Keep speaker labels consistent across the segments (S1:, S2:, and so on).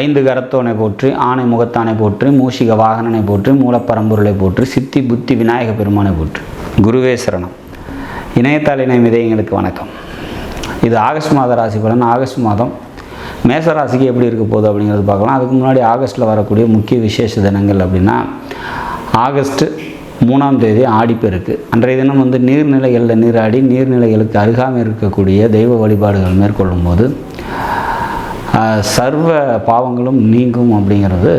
S1: ஐந்து கரத்தோனை போற்றி ஆணை முகத்தானை போற்றி மூஷிக வாகனனை போற்றி மூலப்பரம்பொருளை போற்றி சித்தி புத்தி விநாயக பெருமானை போற்று. குருவே சரணம். இணையத்தாள் இணை வணக்கம். இது ஆகஸ்ட் மாத ராசி பலன். ஆகஸ்ட் மாதம் மேச ராசிக்கு எப்படி இருக்க போகுது அப்படிங்கிறது பார்க்கலாம். அதுக்கு முன்னாடி ஆகஸ்ட்டில் வரக்கூடிய முக்கிய விசேஷ தினங்கள் அப்படின்னா ஆகஸ்ட் மூணாம் தேதி ஆடிப்பெருக்கு. அன்றைய தினம் வந்து நீர்நிலைகளில் நீராடி நீர்நிலைகளுக்கு அருகாமல் இருக்கக்கூடிய தெய்வ வழிபாடுகள் மேற்கொள்ளும் போது சர்வ பாவங்களும் நீங்கும் அப்படிங்கிறது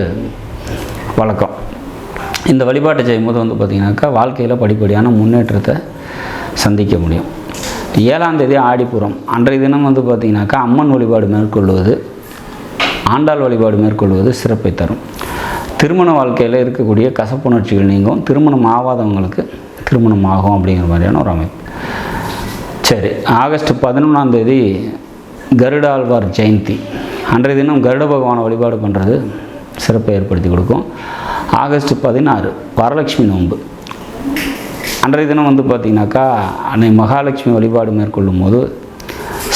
S1: வழக்கம். இந்த வழிபாட்டை செய்யும்போது வந்து பார்த்திங்கனாக்கா வாழ்க்கையில் படிப்படியான முன்னேற்றத்தை சந்திக்க முடியும். ஏழாம் தேதி ஆடிப்புறம் அன்றைய தினம் வந்து பார்த்திங்கனாக்கா அம்மன் வழிபாடு மேற்கொள்வது ஆண்டாள் வழிபாடு மேற்கொள்வது சிறப்பை தரும். திருமண வாழ்க்கையில் இருக்கக்கூடிய கசப்புணர்ச்சிகள் நீங்கும் திருமணம் ஆகாதவங்களுக்கு திருமணம் ஆகும் அப்படிங்கிற மாதிரியான ஒரு அமைப்பு. சரி ஆகஸ்ட் பதினொன்றாம் தேதி கருடாழ்வார் ஜெயந்தி. அன்றைய தினம் கருட பகவானை வழிபாடு பண்ணுறது சிறப்பை ஏற்படுத்தி கொடுக்கும். ஆகஸ்ட் பதினாறு வரலட்சுமி நோன்பு. அன்றைய தினம் வந்து பார்த்திங்கனாக்கா அன்னை மகாலட்சுமி வழிபாடு மேற்கொள்ளும் போது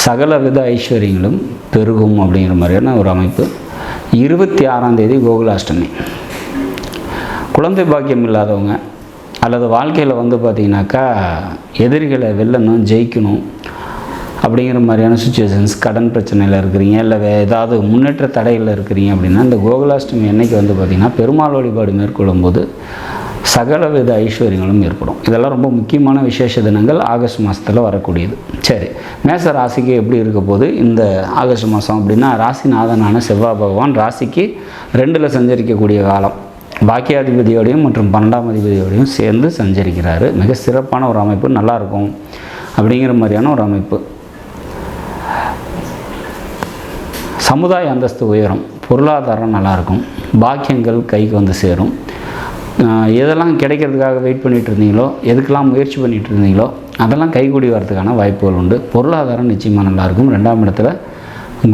S1: சகல வித ஐஸ்வர்யங்களும் பெருகும் அப்படிங்கிற மாதிரியான ஒரு அமைப்பு. இருபத்தி ஆறாம் தேதி கோகுலாஷ்டமி. குழந்தை பாக்கியம் இல்லாதவங்க அல்லது வாழ்க்கையில் வந்து பார்த்திங்கனாக்கா எதிரிகளை வெல்லணும் ஜெயிக்கணும் அப்படிங்கிற மாதிரியான சுச்சுவேஷன்ஸ் கடன் பிரச்சனையில் இருக்கிறீங்க இல்லை வே ஏதாவது முன்னேற்ற தடையில் இருக்கிறீங்க அப்படின்னா இந்த கோகுலாஷ்டமி என்னைக்கு வந்து பார்த்திங்கன்னா பெருமாள் வழிபாடு மேற்கொள்ளும் போது சகலவித ஐஸ்வர்யங்களும் ஏற்படும். இதெல்லாம் ரொம்ப முக்கியமான விசேஷ தினங்கள் ஆகஸ்ட் மாதத்தில் வரக்கூடியது. சரி மேச ராசிக்கு எப்படி இருக்க போது இந்த ஆகஸ்ட் மாதம் அப்படின்னா ராசிநாதனான செவ்வாய் பகவான் ராசிக்கு ரெண்டில் சஞ்சரிக்கக்கூடிய காலம். பாக்கியாதிபதியோடையும் மற்றும் பன்னெண்டாம் அதிபதியோடையும் சேர்ந்து சஞ்சரிக்கிறாரு. மிக சிறப்பான ஒரு அமைப்பு நல்லாயிருக்கும் அப்படிங்கிற மாதிரியான ஒரு அமைப்பு. சமுதாய அந்தஸ்து உயரும். பொருளாதாரம் நல்லாயிருக்கும். பாக்கியங்கள் கைக்கு வந்து சேரும். எதெல்லாம் கிடைக்கிறதுக்காக வெயிட் பண்ணிகிட்டு இருந்தீங்களோ எதுக்கெல்லாம் முயற்சி பண்ணிகிட்டு இருந்தீங்களோ அதெல்லாம் கைகூடி வரதுக்கான வாய்ப்புகள் உண்டு. பொருளாதாரம் நிச்சயமாக நல்லாயிருக்கும். ரெண்டாம் இடத்துல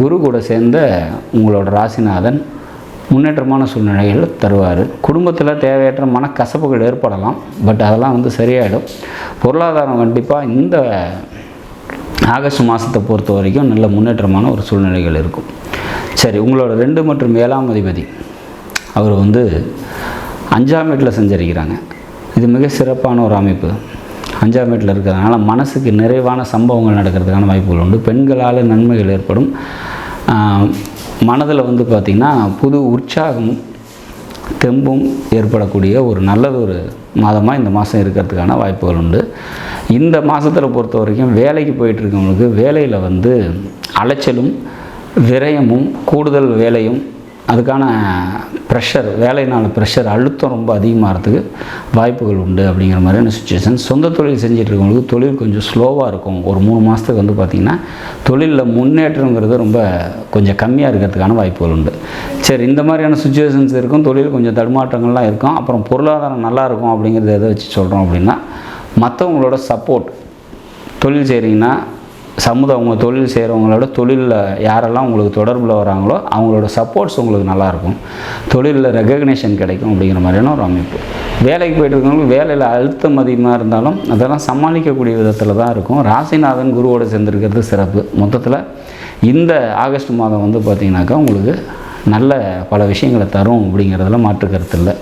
S1: குரு கூட சேர்ந்த உங்களோட ராசிநாதன் முன்னேற்றமான சூழ்நிலைகள் தருவார். குடும்பத்தில் தேவையற்ற மனக்கசப்புகள் ஏற்படலாம். பட் அதெல்லாம் வந்து சரியாயிடும். பொருளாதாரம் கண்டிப்பாக இந்த ஆகஸ்ட் மாதத்தை பொறுத்த வரைக்கும் நல்ல முன்னேற்றமான ஒரு சூழ்நிலைகள் இருக்கும். சரி உங்களோட ரெண்டு மற்றும் ஏழாம் அதிபதி. அவர் வந்து அஞ்சாம் வீட்டில் செஞ்சிருக்கிறாங்க. இது மிக சிறப்பான ஒரு அமைப்பு. அஞ்சாம் வீட்டில் இருக்கிறதுனால மனசுக்கு நிறைவான சம்பவங்கள் நடக்கிறதுக்கான வாய்ப்புகள் உண்டு. பெண்களால் நன்மைகள் ஏற்படும். மனதில் வந்து பார்த்திங்கன்னா புது உற்சாகமும் தெம்பும் ஏற்படக்கூடிய ஒரு நல்லது ஒரு மாதமாக இந்த மாதம் இருக்கிறதுக்கான வாய்ப்புகள் உண்டு. இந்த மாதத்தில் பொறுத்த வரைக்கும் வேலைக்கு போயிட்டுருக்கவங்களுக்கு வேலையில் வந்து அலைச்சலும் விரயமும் கூடுதல் வேலையும் அதுக்கான ப்ரெஷர் வேலையினால் ப்ரெஷர் அழுத்தம் ரொம்ப அதிகமாகிறதுக்கு வாய்ப்புகள் உண்டு அப்படிங்கிற மாதிரியான சுச்சுவேஷன் சொந்த தொழில் செஞ்சுட்டு இருக்கவங்களுக்கு தொழில் கொஞ்சம் ஸ்லோவாக இருக்கும். ஒரு மூணு மாதத்துக்கு வந்து பார்த்திங்கன்னா தொழிலில் முன்னேற்றங்கிறது ரொம்ப கொஞ்சம் கம்மியாக இருக்கிறதுக்கான வாய்ப்புகள் உண்டு. சரி இந்த மாதிரியான சுச்சுவேஷன்ஸ் இருக்கும். தொழில் கொஞ்சம் தடுமாற்றங்கள்லாம் இருக்கும். அப்புறம் பொருளாதாரம் நல்லா இருக்கும் அப்படிங்கிறத எதை வச்சு சொல்கிறோம் அப்படின்னா மற்றவங்களோட சப்போர்ட் தொழில் செய்கிறீங்கன்னா சமுதாயம் அவங்க தொழில் செய்கிறவங்களோட தொழிலில் யாரெல்லாம் உங்களுக்கு தொடர்பில் வராங்களோ அவங்களோட சப்போர்ட்ஸ் உங்களுக்கு நல்லாயிருக்கும் தொழிலில் ரெகக்னேஷன் கிடைக்கும் அப்படிங்கிற மாதிரியான ஒரு அமைப்பு. வேலைக்கு போயிட்டு இருக்கவங்களுக்கு வேலையில் அழுத்தம் அதிகமாக இருந்தாலும் அதெல்லாம் சமாளிக்கக்கூடிய விதத்தில் தான் இருக்கும். ராசிநாதன் குருவோடு சேர்ந்துருக்கிறது சிறப்பு. மொத்தத்தில் இந்த ஆகஸ்ட் மாதம் வந்து பார்த்திங்கனாக்கா உங்களுக்கு நல்ல பல விஷயங்களை தரும் அப்படிங்கிறதுல மாற்று கருத்து இல்லை.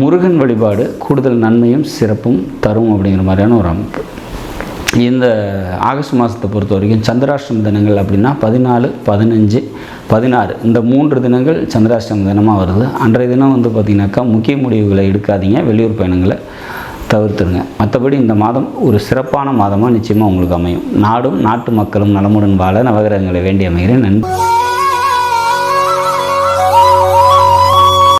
S1: முருகன் வழிபாடு கூடுதல் நன்மையும் சிறப்பும் தரும் அப்படிங்கிற மாதிரியான ஒரு அமைப்பு. இந்த ஆகஸ்ட் மாதத்தை பொறுத்த வரைக்கும் சந்திராஷ்டம தினங்கள் அப்படின்னா பதினாலு பதினஞ்சு பதினாறு. இந்த மூன்று தினங்கள் சந்திராஷ்டம தினமாக வருது. அன்றைய தினம் வந்து பார்த்திங்கனாக்கா முக்கிய முடிவுகளை எடுக்காதீங்க. வெளியூர் பயணங்களை தவிர்த்துருங்க. மற்றபடி இந்த மாதம் ஒரு சிறப்பான மாதமாக நிச்சயமாக உங்களுக்கு அமையும். நாடும் நாட்டு மக்களும் நலமுடன் வாழ நவகிரகங்களை வேண்டி அமைகிறேன். நன்றி.